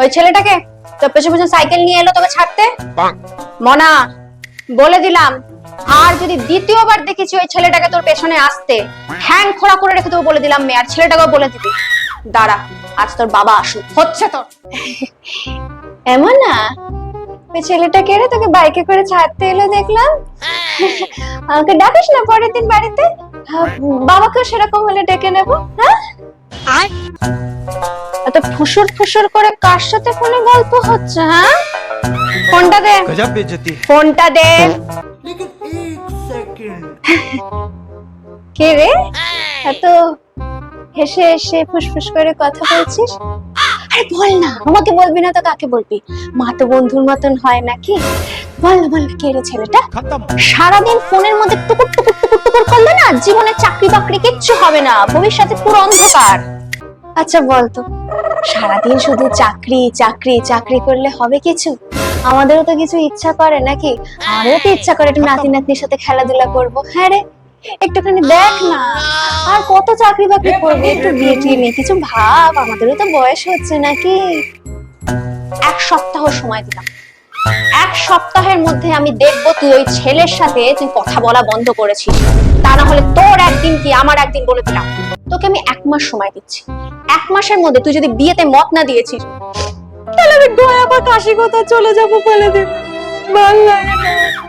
ওই ছেলেটাকে তোর পেছনে পেছনে সাইকেল নিয়ে এলো তোকে ছাড়তে? মনা বলে দিলাম আর যদি দ্বিতীয়বার দেখেছি ওই ছেলেটাকে তোর পেছনে আসতে হ্যাং খোড়া করে রেখে দেবো বলে দিলাম মেয়ে আর ছেলেটাকেও বলে দিবি। দাঁড়া আজ তোর বাবা আসুক হচ্ছে তোর। এমন না? ওই ছেলেটাকে রে তোকে বাইকে করে ছাড়তে এলো দেখলাম। আমাকে ডাকিস না পরের দিন বাড়িতে? বাবাকেও সেরকম হলে ডেকে নেব হ্যাঁ? এত ফুসুর ফুসুর করে কার সাথে ফোনে গল্প হচ্ছে হ্যাঁ? ফোনটা দে। গজব বেজতি। ফোনটা দে। এক সেকেন্ড কে রে? এত হেসে হেসে ফুসফুস করে কথা বলছিস? আরে বল না আমাকে বলবি না তো কাকে বলবি? মা তো বন্ধুর মতন হয় নাকি? বল না বল কে রে ছেলেটা? সারাদিন ফোনের মধ্যে টুকুর টুকুর টুকুর টুকুর করলে না জীবনে চাকরি বাকরি কিচ্ছু হবে না ভবিষ্যতে পুরো অন্ধকার। আচ্ছা বলতো। সারাদিন শুধু চাকরি চাকরি চাকরি করলে হবে কিছু? আমাদেরও তো কিছু ইচ্ছা করে নাকি? আমারও তো ইচ্ছা করে একটু নাতি নাতনির সাথে খেলাধুলা করব। হ্যাঁ রে, একটুখানি দেখ না। আর কত চাকরি বাকরি করবি? একটু বিয়ে টিয়ে নিয়ে কিছু ভাব। আমাদেরও তো বয়স হচ্ছে নাকি? এক সপ্তাহ সময় দিলাম। এক সপ্তাহের মধ্যে আমি দেখব তুই ওই ছেলের সাথে তুই কথা বলা বন্ধ করেছিস। তা না হলে তোর একদিন কি আমার একদিন বলে দিলাম। তোকে আমি এক মাস সময় দিচ্ছি। এক মাসের মধ্যে তুই যদি বিয়েতে মত না দিয়েছিস, তাহলে আমি গয়া বা কাশি কথা চলে যাব বলে দে ভালো লাগে না।